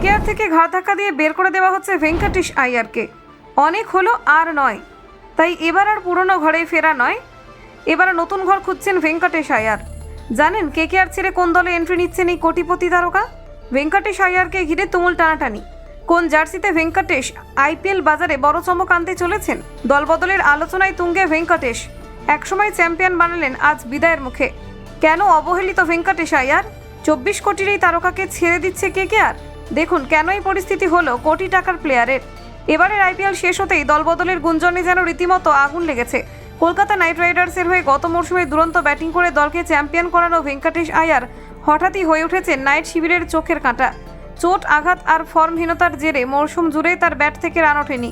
KKR থেকে ঘাড় ধাক্কা দিয়ে বের করে দেওয়া হচ্ছে ভেঙ্কটেশ আইয়ারকে অনেক হলো আর নয়। তাই এবার আর পুরনো ঘরে ফেরা নয়। এবার নতুন ঘর খুঁজছেন ভেঙ্কটেশ আয়ার। জানেন কেকেআর ছেড়ে কোন দলে এন্ট্রি নিচ্ছেন এই কোটিপতি তারকা? ভেঙ্কটেশ আয়ারকে ঘিরে তুমুল টানাটানি। কোন জার্সিতে ভেঙ্কটেশ আইপিএল বাজারে বড় চমক আনতে চলেছেন? দলবদলের আলোচনায় তুঙ্গে ভেঙ্কটেশ। একসময় চ্যাম্পিয়ন বানালেন আজ বিদায়ের মুখে। কেন অবহেলিত ভেঙ্কটেশ আয়ার? চব্বিশ কোটির এই তারকাকে ছেড়ে দিচ্ছে কে কে আর দেখুন কেন এই পরিস্থিতি হলো কোটি টাকার প্লেয়ারের। এবারের আইপিএল শেষ হতেই দলবদলের গুঞ্জনে যেন রীতিমতো আগুন লেগেছে। কলকাতা নাইট রাইডার্সের হয়ে গত মরশুমে দুরন্ত ব্যাটিং করে দলকে চ্যাম্পিয়ন করানো ভেঙ্কটেশ আয়ার হঠাৎই হয়ে উঠেছে নাইট শিবিরের চোখের কাঁটা। চোট, আঘাত আর ফর্মহীনতার জেরে মরশুম জুড়েই তার ব্যাট থেকে রান ওঠেনি।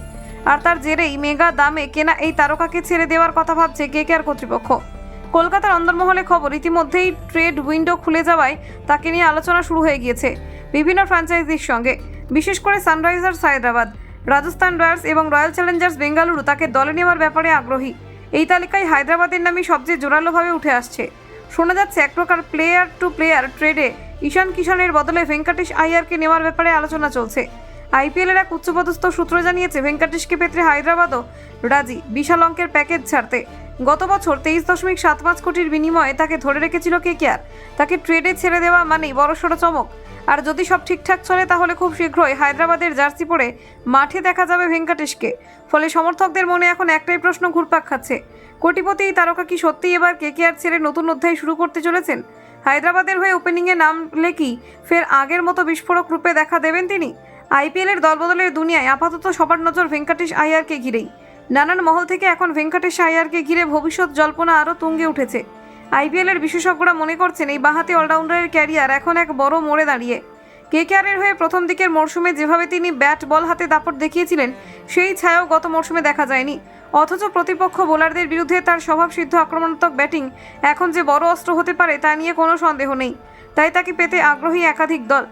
আর তার জেরেই মেগা দামে কেনা এই তারকাকে ছেড়ে দেওয়ার কথা ভাবছে কেকেআর কর্তৃপক্ষ। কলকাতার অন্দরমহলে খবর, ইতিমধ্যেই ট্রেড উইন্ডো খুলে যাওয়ায় তাকে নিয়ে আলোচনা শুরু হয়ে গিয়েছে। বিভিন্ন ফ্র্যাঞ্চাইজির সঙ্গে। বিশেষ করে সানরাইজার্স হায়দ্রাবাদ, রাজস্থান রয়্যালস এবং রয়্যাল চ্যালেঞ্জার্স বেঙ্গালুরু তাকে দলে নেওয়ার ব্যাপারে আগ্রহী। এই তালিকায় হায়দ্রাবাদের নামই সবচেয়ে জোরালোভাবে উঠে আসছে। শোনা যাচ্ছে এক প্রকার প্লেয়ার টু প্লেয়ার ট্রেডে ঈশান কিষানের বদলে ভেঙ্কাটেশ আইয়ারকে নেওয়ার ব্যাপারে আলোচনা চলছে। আইপিএলের এক উচ্চপদস্থ সূত্র জানিয়েছে, ভেঙ্কাটেশকে পেতে হায়দ্রাবাদও রাজি, বিশাল অঙ্কের প্যাকেজ ছাড়তে। গত বছর তেইশ দশমিক সাত পাঁচ কোটির বিনিময়ে তাকে ধরে রেখেছিল কেকেআর তাকে ট্রেডে ছেড়ে দেওয়া মানেই বড়সড় চমক। আর যদি সব ঠিকঠাক চলে, তাহলে খুব শীঘ্রই হায়দ্রাবাদের জার্সি পরে মাঠে দেখা যাবে ভেঙ্কটেশকে। ফলে সমর্থকদের মনে এখন একটাই প্রশ্ন ঘুরপাক খাচ্ছে। কোটিপতি এই তারকা কি সত্যিই এবার কেকেআর ছেড়ে নতুন অধ্যায় শুরু করতে চলেছেন? হায়দ্রাবাদের হয়ে ওপেনিংয়ে নামলে কি ফের আগের মতো বিস্ফোরক রূপে দেখা দেবেন তিনি? আইপিএলের দলবদলের দুনিয়ায় আপাতত সবার নজর ভেঙ্কটেশ আইয়ারকে ঘিরেই। নানান মহল থেকে এখন ভেঙ্কটেশ আইয়ারকে ঘিরে ভবিষ্যৎ জল্পনা আরও তুঙ্গে উঠেছে। আইপিএলের বিশেষজ্ঞরা মনে করছেন এই বাহাতি অলরাউন্ডারের ক্যারিয়ার এখন এক বড় মোড়ে দাঁড়িয়ে। কেকেআরের হয়ে প্রথম দিকের মরশুমে যেভাবে তিনি ব্যাট, বল হাতে দাপট দেখিয়েছিলেন, সেই ছায়াও গত মরশুমে দেখা যায়নি। অথচ প্রতিপক্ষ বোলারদের বিরুদ্ধে তার স্বভাবসিদ্ধ আক্রমণাত্মক ব্যাটিং এখন যে বড় অস্ত্র হতে পারে তা নিয়ে কোনো সন্দেহ নেই। তাই তাকে পেতে আগ্রহী একাধিক দল।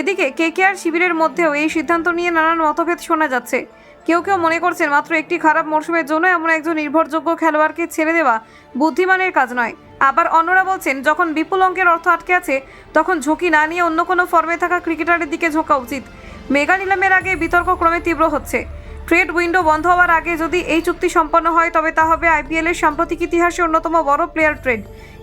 এদিকে কেকেআর শিবিরের মধ্যেও এই সিদ্ধান্ত নিয়ে নানান মতভেদ শোনা যাচ্ছে। কেউ কেউ মনে করছেন মাত্র একটি খারাপ মরশুমের জন্য এমন একজন নির্ভরযোগ্য খেলোয়াড়কে ছেড়ে দেওয়া বুদ্ধিমানের কাজ নয়। আবার অন্যরা বলছেন, যখন বিপুল অঙ্কের অর্থ আটকে আছে, তখন ঝুঁকি না নিয়ে অন্য কোনো ফর্মে থাকা ক্রিকেটারের দিকে ঝোঁকা উচিত। মেগা নিলামের আগে বিতর্ক ক্রমে তীব্র হচ্ছে। ট্রেড উইন্ডো বন্ধ হওয়ার আগে যদি এই চুক্তি সম্পন্ন হয়, তবে তা হবে আইপিএলের সাম্প্রতিক ইতিহাসে অন্যতম বড় প্লেয়ার ট্রেড।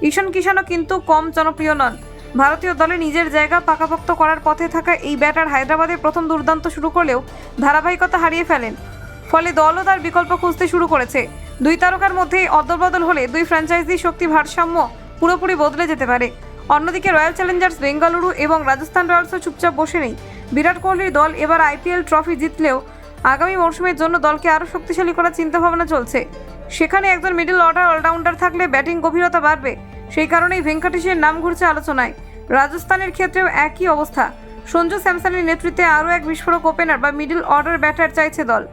ঈশান কিষানও কিন্তু কম জনপ্রিয় নন। ভারতীয় দলে নিজের জায়গা পাকাপোক্ত করার পথে থাকা এই ব্যাটার হায়দ্রাবাদে প্রথম দুর্দান্ত শুরু করলেও ধারাবাহিকতা হারিয়ে ফেলেন। ফলে দলও তার বিকল্প খুঁজতে শুরু করেছে। দুই তারকার মধ্যেই অদলবদল হলে দুই ফ্র্যাঞ্চাইজি শক্তি ভারসাম্য পুরোপুরি বদলে যেতে পারে। অন্যদিকে রয়্যাল চ্যালেঞ্জার্স বেঙ্গালুরু এবং রাজস্থান রয়্যালসও চুপচাপ বসে নেই। বিরাট কোহলির দল এবার আইপিএল ট্রফি জিতলেও আগামী মরশুমের জন্য দলকে আরও শক্তিশালী করার চিন্তাভাবনা চলছে। সেখানে একজন মিডল অর্ডার অলরাউন্ডার থাকলে ব্যাটিং গভীরতা বাড়বে। সেই কারণেই ভেঙ্কটেশের নাম ঘুরছে আলোচনায়। রাজস্থানের ক্ষেত্রেও একই অবস্থা। সঞ্জু স্যামসনের নেতৃত্বে আরও এক বিস্ফোরক ওপেনার বা মিডল অর্ডার ব্যাটার চাইছে দল।